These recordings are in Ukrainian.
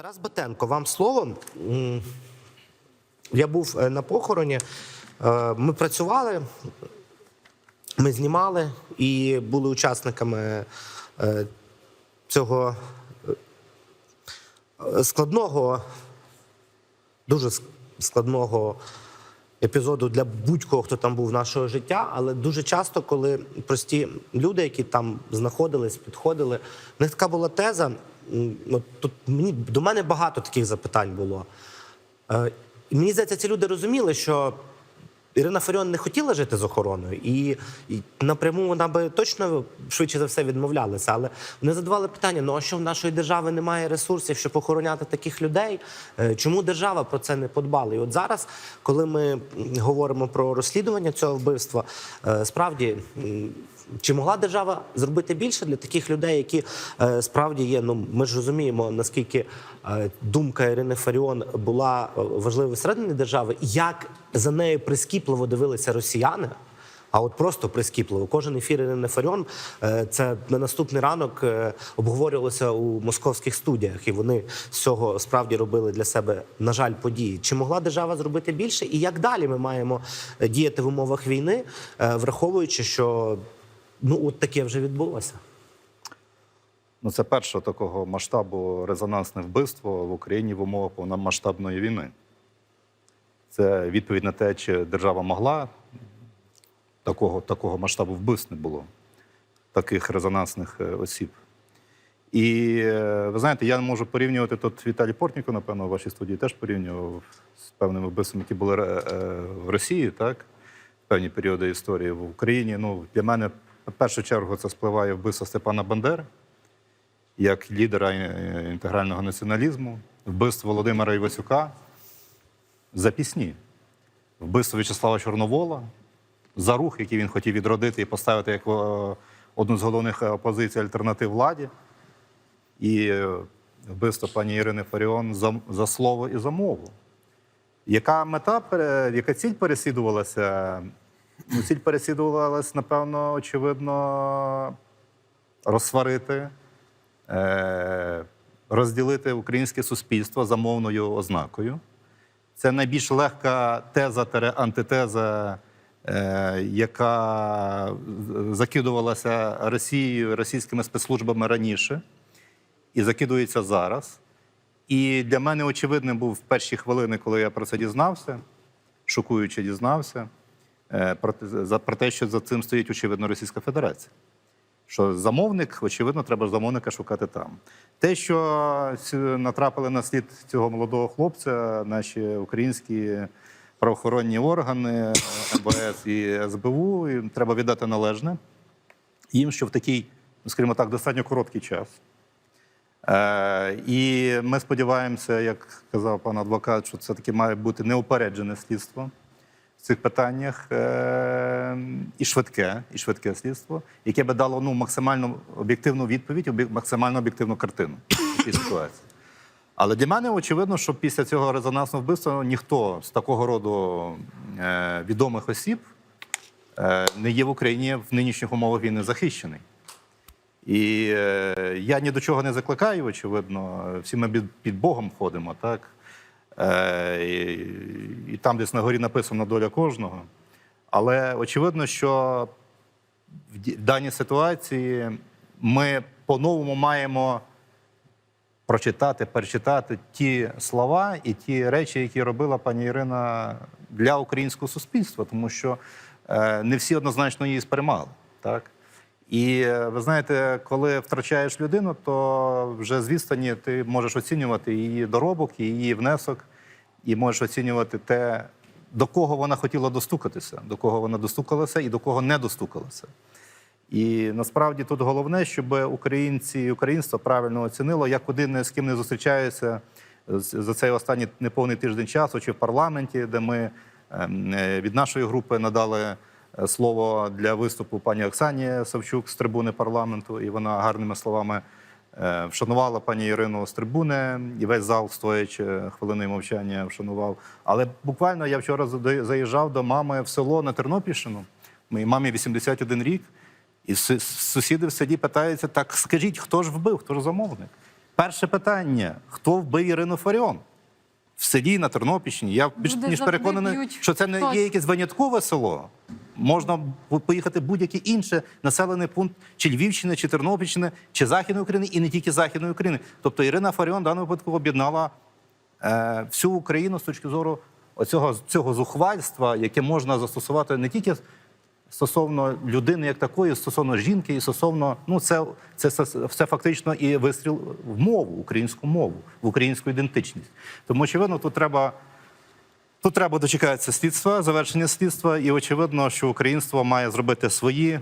Тарас Батенко, вам слово. Я був е, на похороні. Е, Ми працювали, ми знімали і були учасниками е, цього складного, дуже складного епізоду для будь-кого, хто там був нашого життя. Але дуже часто, коли прості люди, які там знаходились, підходили, в них така була теза. От тут мені до мене багато таких запитань було. Е, мені здається, ці люди розуміли, що Ірина Фаріон не хотіла жити з охороною, і, і напряму вона би точно швидше за все відмовлялася. Але вони задавали питання: ну а що в нашої держави немає ресурсів, щоб охороняти таких людей? Е, Чому держава про це не подбала? І от зараз, коли ми говоримо про розслідування цього вбивства, е, справді. Чи могла держава зробити більше для таких людей, які е, справді є? Ну ми ж розуміємо, наскільки е, думка Ірини Фаріон була е, важливою всередині держави, як за нею прискіпливо дивилися росіяни. А от просто прискіпливо. Кожен ефір Ірини Фаріон е, це на наступний ранок е, обговорювалося у московських студіях, і вони з цього справді робили для себе, на жаль, події. Чи могла держава зробити більше? І як далі ми маємо діяти в умовах війни, враховуючи, що ну от таке вже відбулося? Ну, це перше такого масштабу резонансне вбивство в Україні в умовах повномасштабної війни. Це відповідь на те, чи держава могла такого, такого масштабу вбивств не було, таких резонансних е, осіб. І е, ви знаєте, я можу порівнювати тут Віталій Портніко, напевно, у вашій студії теж порівнював з певними вбивствами, які були е, в Росії, так? В певні періоди історії в Україні. Ну, для мене в першу чергу це спливає вбивство Степана Бандери як лідера е, інтегрального націоналізму, вбивство Володимира Івасюка за пісні, вбивство В'ячеслава Чорновола за рух, який він хотів відродити і поставити як е, одну з головних опозицій альтернатив владі, і е, вбивство пані Ірини Фаріон за, за слово і за мову. Яка мета, яка ціль переслідувалася? Ну, ціль напевно, очевидно, розсварити, е, розділити українське суспільство за мовною ознакою. Це найбільш легка теза антитеза, е, яка закидувалася Росією, російськими спецслужбами раніше і закидується зараз. І для мене очевидним був в перші хвилини, коли я про це дізнався, шокуючи дізнався, за- про те, що за цим стоїть очевидно Російська Федерація. Що замовник, очевидно, треба замовника шукати там. Те, що натрапили на слід цього молодого хлопця, наші українські правоохоронні органи, МВС і СБУ, і треба віддати належне їм, що в такий, ну, скажімо так, достатньо короткий час. Е, і ми сподіваємося, як казав пан адвокат, що це таки має бути неупереджене слідство в цих питаннях е, і швидке, і швидке слідство, яке би дало ну, максимально об'єктивну відповідь, максимально об'єктивну картину цій ситуації. Але для мене очевидно, що після цього резонансного вбивства ніхто з такого роду е, відомих осіб е, не є в Україні в нинішніх умовах війни захищений. І я ні до чого не закликаю, очевидно. Всі ми під Богом ходимо, так? Е, і, там десь на горі написана доля кожного. Але очевидно, що в даній ситуації ми по-новому маємо прочитати, перечитати ті слова і ті речі, які робила пані Ірина для українського суспільства, тому що е, не всі однозначно її сприймали. Так? І е, ви знаєте, коли втрачаєш людину, то вже з відстані ти можеш оцінювати її доробок, її внесок, і можеш оцінювати те, до кого вона хотіла достукатися, до кого вона достукалася і до кого не достукалася. І насправді тут головне, щоб українці і українство правильно оцінило, як один з ким не зустрічаються з- за цей останній неповний тиждень часу, чи в парламенті, де ми ем, е, від нашої групи надали е, слово для виступу пані Оксані Савчук з трибуни парламенту, і вона гарними словами вшанувала пані Ірину з трибуни, і весь зал, стоячи хвилиною мовчання, вшанував. Але буквально я вчора заїжджав до мами в село на Тернопільщину. Моїй мамі 81 рік. І сусіди в селі питаються: так скажіть, хто ж вбив, хто ж замовник? перше питання: хто вбив Ірину Фаріон? В селі на Тернопільщині. Я більш ніж переконаний, б'ють що це не є якесь виняткове село. Можна поїхати в будь-який інший населений пункт чи Львівщини, чи Тернопільщини, чи Західної України, і не тільки Західної України. Тобто Ірина Фаріон в даному випадку об'єднала е, всю Україну з точки зору оцього цього зухвальства, яке можна застосувати не тільки стосовно людини як такої, стосовно жінки, і стосовно ну це, це, все- все фактично і вистріл в мову, українську мову, в українську ідентичність. Тому очевидно, тут треба. Тут треба дочекатися слідства, завершення слідства, і очевидно, що українство має зробити свої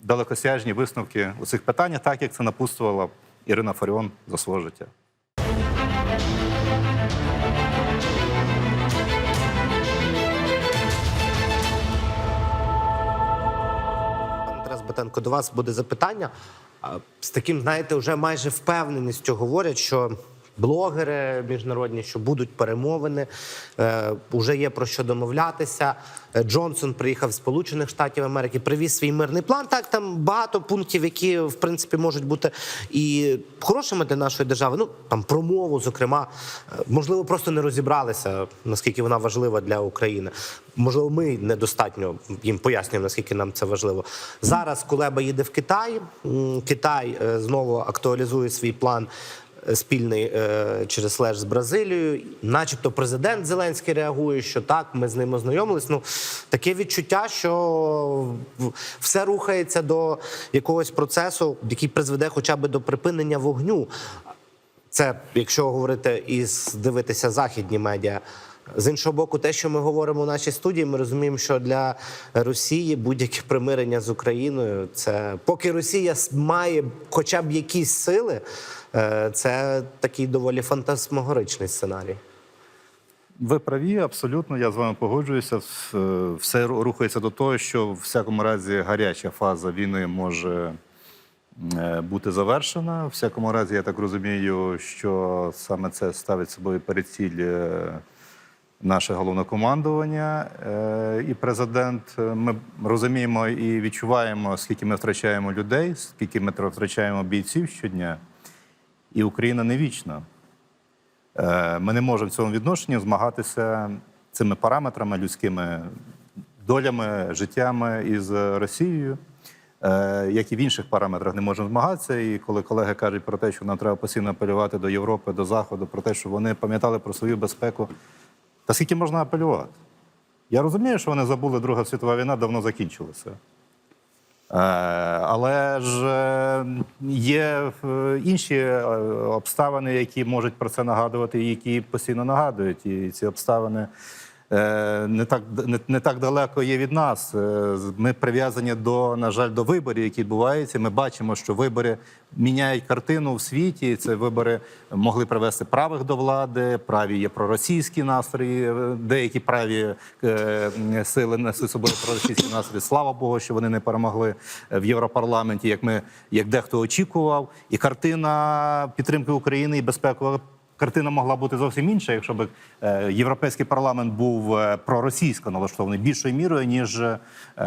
далекосяжні висновки у цих питаннях, так як це напутствувала Ірина Фаріон за свого життя. Тарас Батенко, до вас буде запитання. З таким, знаєте, вже майже впевненістю говорять, що блогери міжнародні, що будуть перемовини, е, вже є про що домовлятися. Е, Джонсон приїхав з Сполучених Штатів Америки, привіз свій мирний план. Так, там багато пунктів, які в принципі можуть бути і хорошими для нашої держави. Ну там про мову, зокрема, Е, можливо, просто не розібралися, наскільки вона важлива для України. Можливо, ми недостатньо їм пояснюємо, наскільки нам це важливо. Зараз Кулеба їде в Китай. Китай е, знову актуалізує свій план. Спільний е, через слеж з Бразилією, начебто, президент Зеленський реагує, що так, ми з ним ознайомились. Ну таке відчуття, що все рухається до якогось процесу, який призведе хоча б до припинення вогню. Це якщо говорити і дивитися західні медіа. З іншого боку, те, що ми говоримо у нашій студії, ми розуміємо, що для Росії будь-яке примирення з Україною це поки Росія має хоча б якісь сили, е, це такий доволі фантасмогоричний сценарій. Ви праві, абсолютно. Я з вами погоджуюся. Е, Все рухається до того, що в всякому разі гаряча фаза війни може е, бути завершена. В всякому разі, я так розумію, що саме це ставить собою перед ціль е, наше головнокомандування е, і президент. Е, Ми розуміємо і відчуваємо, скільки ми втрачаємо людей, скільки ми втрачаємо бійців щодня, і Україна не вічна. Е, Ми не можемо в цьому відношенні змагатися цими параметрами, людськими долями, життями із Росією, як і в інших параметрах не можемо змагатися. І коли колеги кажуть про те, що нам треба постійно апелювати до Європи, до Заходу, про те, що вони пам'ятали про свою безпеку, та скільки можна апелювати? Я розумію, що вони забули, Друга світова війна давно закінчилася. Е, Але ж е, є е, інші обставини, які можуть про це нагадувати, і які постійно нагадують. І ці обставини не так, не, не так далеко є від нас. Е, Ми прив'язані до, на жаль, до виборів, які відбуваються. Ми бачимо, що вибори міняють картину в світі. Це вибори могли привести правих до влади, праві є проросійські настрої, е, деякі праві е, сили несли собою проросійські настрої. Слава Богу, що вони не перемогли в Європарламенті, як ми як дехто очікував. І картина підтримки України і безпекова. Картина могла бути зовсім інша, якщо б е, європейський парламент був е, проросійсько налаштований більшою мірою, ніж е,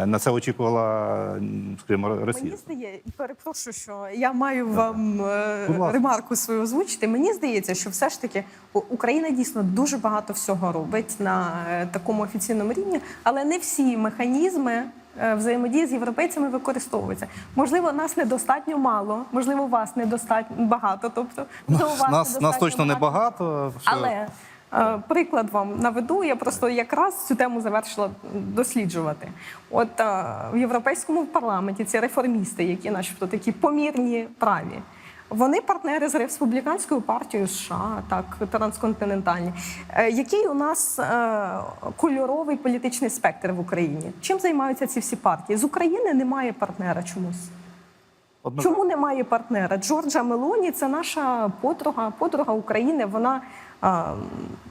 на це очікувала, скажімо, Росія. Мені здається, перепрошую, що я маю вам е, ремарку свою озвучити. Мені здається, що все ж таки Україна дійсно дуже багато всього робить на такому офіційному рівні, але не всі механізми. Е, Взаємодії з європейцями використовується. Можливо, нас недостатньо мало, можливо, вас недостатньо багато. Тобто, у вас Нас, нас точно точно не багато. але е, приклад вам наведу. Я просто якраз цю тему завершила досліджувати. От е, в європейському парламенті ці реформісти, які, начебто, такі помірні праві. Вони партнери з республіканською партією США, так трансконтинентальні. Е, Який у нас е, кольоровий політичний спектр в Україні? Чим займаються ці всі партії? З України немає партнера чомусь. Одно- Чому немає партнера? Джорджа Мелоні це наша подруга, подруга України. Вона а,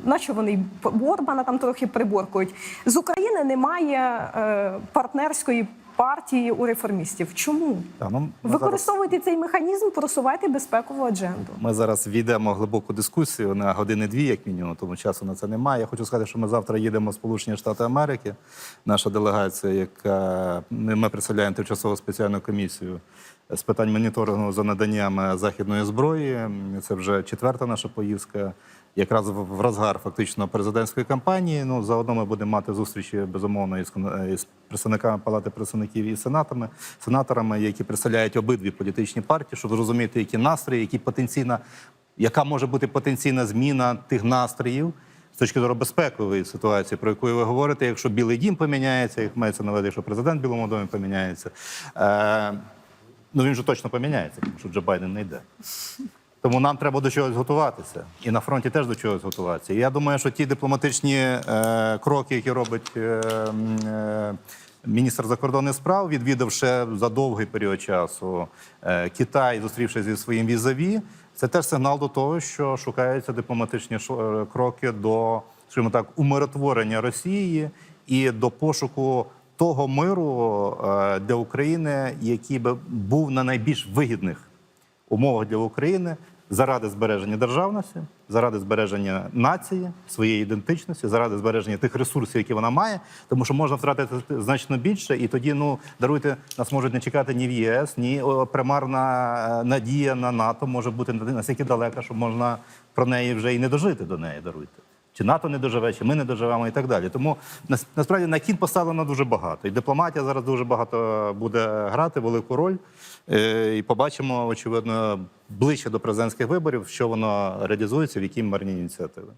наче вони й Орбана там трохи приборкують. З України немає е, партнерської партії у реформістів. Чому? Та, ну, ми зараз- цей механізм, просувайте безпекову адженду. Ми зараз війдемо в глибоку дискусію на години-дві, як мінімум, тому часу на це немає. Я хочу сказати, що ми завтра їдемо в Сполучені Штати Америки. Наша делегація, яка ми ми представляємо тимчасову спеціальну комісію з питань моніторингу за наданням е, західної зброї. Це вже четверта наша поїздка. Якраз в розгар фактично президентської кампанії. Ну заодно ми будемо мати зустрічі безумовно із, кон- із представниками палати представників і сенатами, сенаторами, які представляють обидві політичні партії, щоб зрозуміти, які настрої, які потенційна, яка може бути потенційна зміна тих настроїв з точки зору безпекової ситуації, про яку ви говорите, якщо Білий Дім поміняється, як мається на увазі, якщо президент Білому домі поміняється. Е, ну він же точно поміняється, тому що Джо Байден не йде. Тому нам треба до чогось готуватися. І на фронті теж до чогось готуватися. І я думаю, що ті дипломатичні е, кроки, які робить е, е, міністр закордонних справ, відвідавши за довгий період часу е, Китай, зустрівшись зі своїм візаві, це теж сигнал до того, що шукаються дипломатичні е, кроки до, скажімо так, умиротворення Росії і до пошуку того миру е, для України, який би був на найбільш вигідних умовах для України заради збереження державності, заради збереження нації, своєї ідентичності, заради збереження тих ресурсів, які вона має, тому що можна втратити значно більше, і тоді, ну даруйте, нас можуть не чекати ні в ЄС, ні примарна е, надія на НАТО може бути настільки далека, що можна про неї вже і не дожити до неї. Даруйте. Чи НАТО не доживе, чи ми не доживемо і так далі. Тому насправді на кін поставлено дуже багато. І дипломатія зараз дуже багато буде грати велику роль. Е, І побачимо, очевидно, ближче до президентських виборів, що воно реалізується, в якій марні ініціативи.